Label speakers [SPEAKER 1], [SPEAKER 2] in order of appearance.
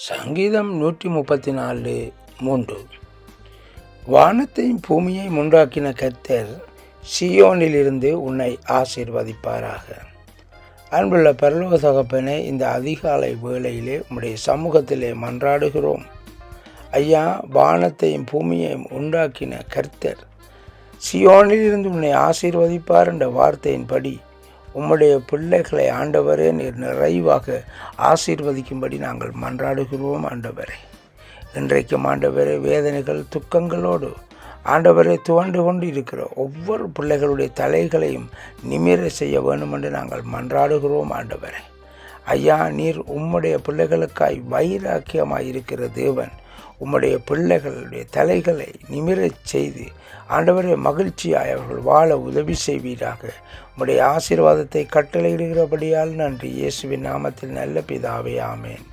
[SPEAKER 1] சங்கீதம் நூற்றி முப்பத்தி நாலு மூன்று. வானத்தையும் பூமியையும் உண்டாக்கின கர்த்தர் சியோனிலிருந்து உன்னை ஆசீர்வதிப்பாராக. அன்புள்ள பரலோக சகப்பனே இந்த அதிகாலை வேளையிலே உம்முடைய சமூகத்திலே மன்றாடுகிறோம். ஐயா வானத்தையும் பூமியையும் உண்டாக்கின கர்த்தர் சியோனிலிருந்து உன்னை ஆசீர்வதிப்பார் என்ற வார்த்தையின்படி உம்முடைய பிள்ளைகளை ஆண்டவரே நீர் நிறைவாக ஆசீர்வதிக்கும்படி நாங்கள் மன்றாடுகிறோம் ஆண்டவரே. இன்றைக்கும் ஆண்டவரே வேதனைகள் துக்கங்களோடு ஆண்டவரை துவண்டு கொண்டு இருக்கிற ஒவ்வொரு பிள்ளைகளுடைய தலைகளையும் நிமிர செய்ய வேண்டும் என்று நாங்கள் மன்றாடுகிறோம் ஆண்டவரே. ஐயா நீர் உம்முடைய பிள்ளைகளுக்காய் வைராக்கியமாய் இருக்கிற தேவன் உம்முடைய பிள்ளைகளுடைய தலைகளை நிமிரச் செய்து ஆண்டவரை மகிழ்ச்சியாய் அவர்கள் வாழ உதவி செய்வீராக. உம்முடைய ஆசீர்வாதத்தை கட்டளையிடுகிறபடியால் நன்றி. இயேசுவின் நாமத்தில் நல்ல பிதாவே ஆமேன்.